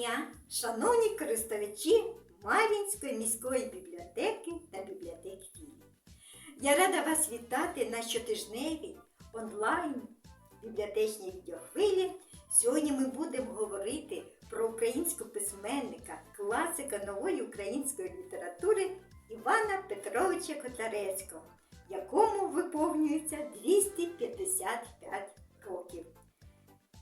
дня, шановні користувачі Мар'їнської міської бібліотеки та бібліотеки Філії. Я рада вас вітати на щотижневій онлайн бібліотечній відеохвилі. Сьогодні ми будемо говорити про українського письменника, класика нової української літератури Івана Петровича Котляревського, якому виповнюється 255 років.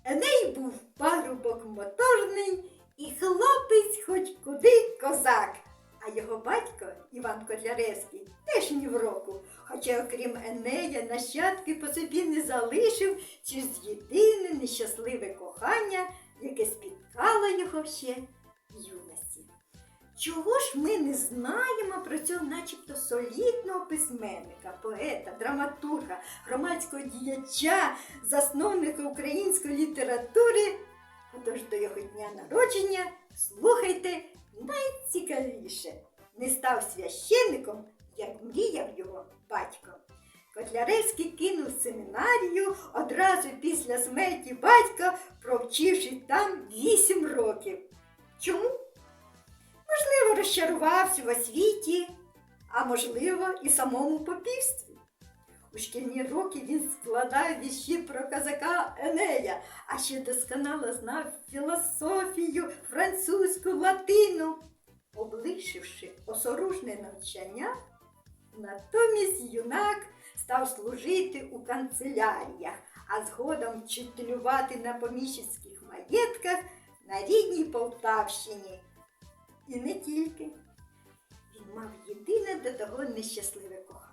Еней був парубок моторний і хлопець хоч куди козак. А його батько Іван Котляревський теж ні в року, хоча, окрім Енея, нащадки по собі не залишив через єдине нещасливе кохання, яке спіткало його ще в юності. Чого ж ми не знаємо про цього начебто солідного письменника, поета, драматурга, громадського діяча, засновника української літератури? Отож до його дня народження слухайте найцікавіше. Не став священником, як мріяв його батько. Котляревський кинув семінарію одразу після смерті батька, провчивши там вісім років. Чому? Можливо, розчарувався в освіті, а можливо, і самому попівстві. У шкільні роки він складав вірші про козака Енея, а ще досконало знав філософію, французьку, латину. Облишивши осоружне навчання, натомість юнак став служити у канцеляріях, а згодом вчителювати на поміщицьких маєтках на рідній Полтавщині. І не тільки. Він мав єдине до того нещасливе кохання.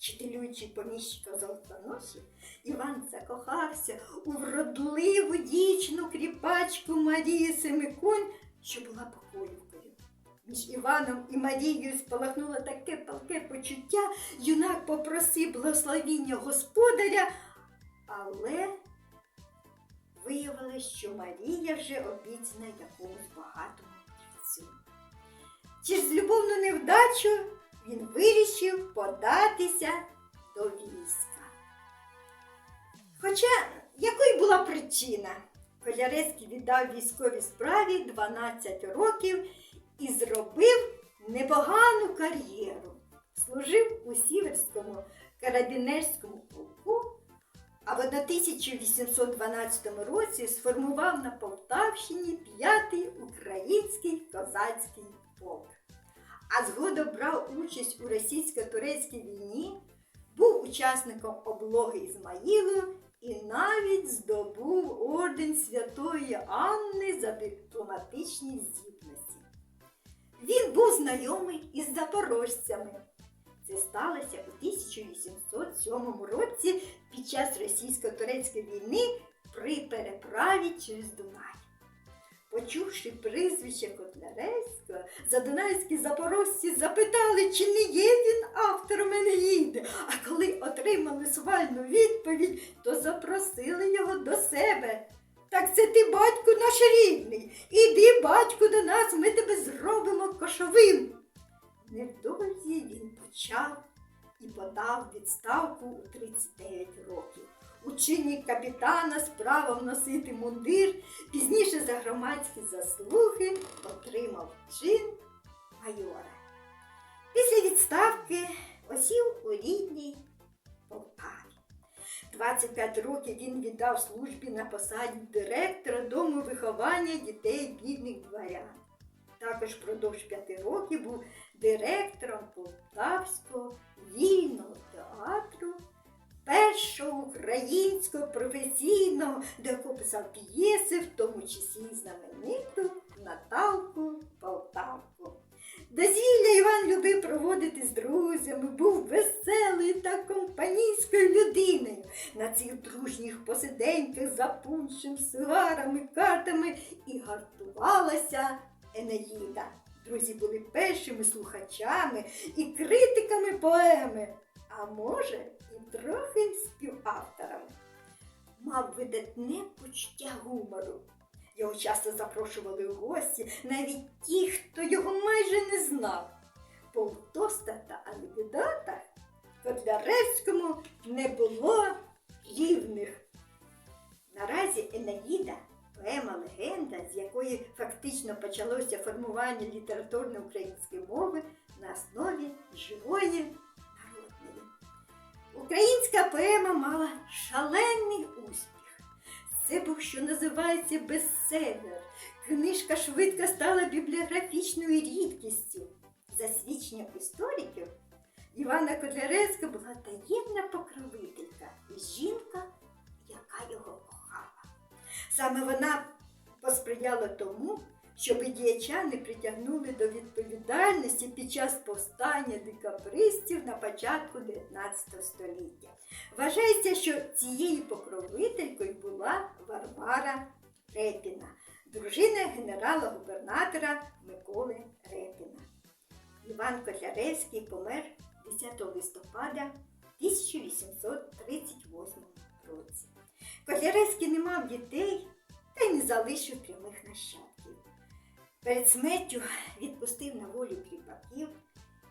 Вчителюючи поміщика золотоносі, Іван закохався у вродливу дівчину кріпачку Марію Семиконь, що була покоївкою. Між Іваном і Марією спалахнуло таке палке почуття, юнак попросив благословіння господаря, але виявилось, що Марія вже обіцяна якомусь багатому. Через любовну невдачу він вирішив податися до війська. Хоча якою була причина? Колярецький віддав військовій справі 12 років і зробив непогану кар'єру. Служив у Сіверському карабінерському полку, а в 1812 році сформував на Полтавщині п'ятий український козацький полк. А згодом брав участь у російсько-турецькій війні, був учасником облоги Ізмаїлу і навіть здобув орден Святої Анни за дипломатичні здібності. Він був знайомий із запорожцями. Це сталося у 1807 році під час російсько-турецької війни при переправі через Дунай. Почувши прізвище Котляревського, задунайські запорожці запитали, чи не є він автором Енеїди. А коли отримали свальну відповідь, то запросили його до себе. Так це ти, батько, наш рідний. Іди, батько, до нас, ми тебе зробимо кошовим. Невдовзі він почав і подав відставку у 39 років. Чині капітана з правом носити мундир, пізніше за громадські заслуги отримав чин майора. Після відставки осів у рідній Полтаві. 25 років він віддав службі на посаді директора дому виховання дітей бідних дворян. Також впродовж п'яти років був директором Полтавського вільного театру, українського професійного, до якого писав п'єси, в тому числі знамениту Наталку Полтавку. Дозвілля Іван любив проводити з друзями, був веселою та компанійською людиною. На цих дружніх посиденьках за пуншем, сигарами, картами і гартувалася Енеїда. Друзі були першими слухачами і критиками поеми, а може, і трохи співавторами. Мав видатне почуття гумору. Його часто запрошували в гості, навіть ті, хто його майже не знав. Полтоста та анекдота Котляревському не було рівних. Наразі Енаїда поема легенда, з якої фактично почалося формування літературної української мови на основі живої. Українська поема мала шалений успіх. Це був, що називається бестселер. Книжка швидко стала бібліографічною рідкістю. За свідченням істориків, Івана Котляревська була таємна покровителька, і жінка, яка його кохала. Саме вона посприяла тому, щоб діяча не притягнули до відповідальності під час повстання декабристів на початку 19 століття. Вважається, що цією покровителькою була Варвара Репіна, дружина генерала-губернатора Миколи Репіна. Іван Котляревський помер 10 листопада 1838 році. Котляревський не мав дітей та й не залишив прямих нащадків. Перед смертю відпустив на волю кріпаків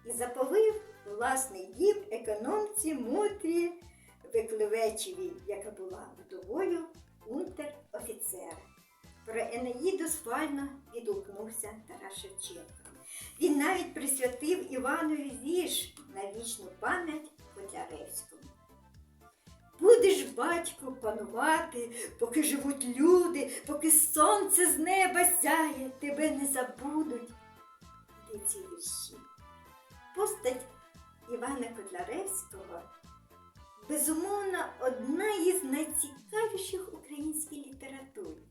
і заповив власний дім економці Мотрі Викливечевій, яка була вдовою унтер-офіцера. Про Енеїду схвально відгукнувся Тарас Шевченко. Він навіть присвятив Іванові вірш на вічну пам'ять Котляревському. Будеш, батько, панувати, поки живуть люди, поки сонце з неба сяє, тебе не забудуть. Де ці вірші? Постать Івана Котляревського безумовно одна із найцікавіших української літератури.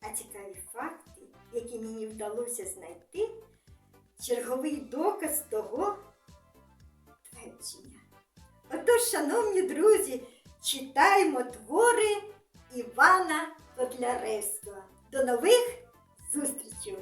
А цікаві факти, які мені вдалося знайти, черговий доказ того твердження. Отож, шановні друзі, читаймо твори Івана Котляревського. До нових зустрічей!